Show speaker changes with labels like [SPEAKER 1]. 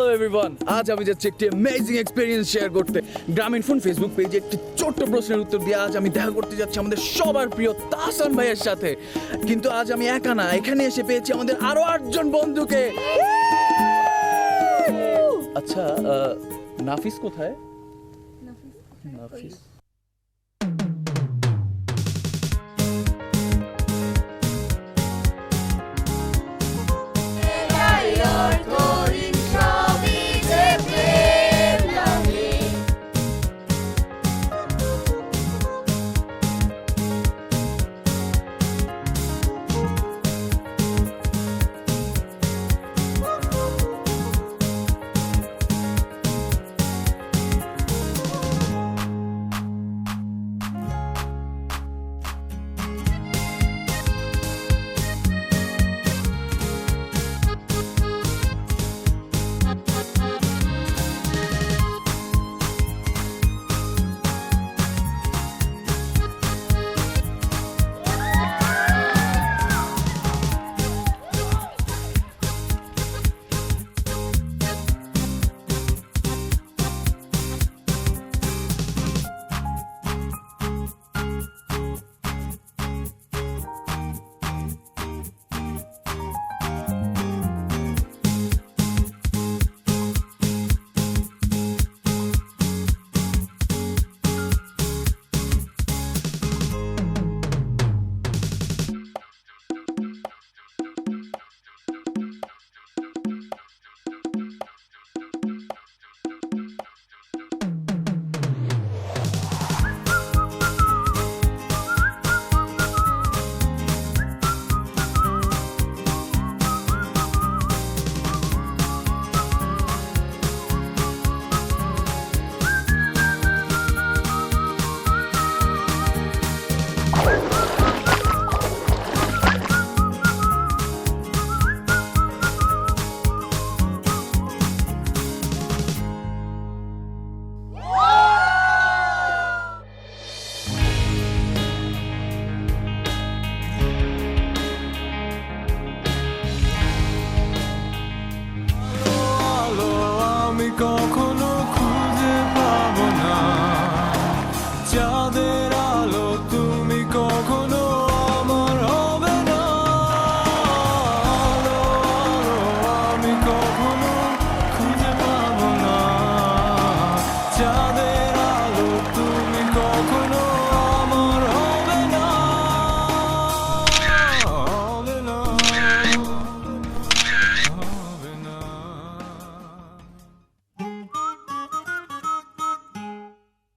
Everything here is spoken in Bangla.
[SPEAKER 1] হ্যালো এভরিওয়ান আজ আমি যাচ্ছি একটি অ্যামেজিং এক্সপিরিয়েন্স শেয়ার করতে। গ্রামীণ ফোন ফেসবুক পেজে একটি ছোট্ট প্রশ্নের উত্তর দিয়ে আজ আমি দেখা করতে যাচ্ছি আমাদের সবার প্রিয় তাসান ভাইয়ের সাথে। কিন্তু আজ আমি একা না এখানে এসে পেয়েছি আমাদের আরও আটজন বন্ধুকে। আচ্ছা আহ, নাফিস কোথায়? নাফিস। Thank you.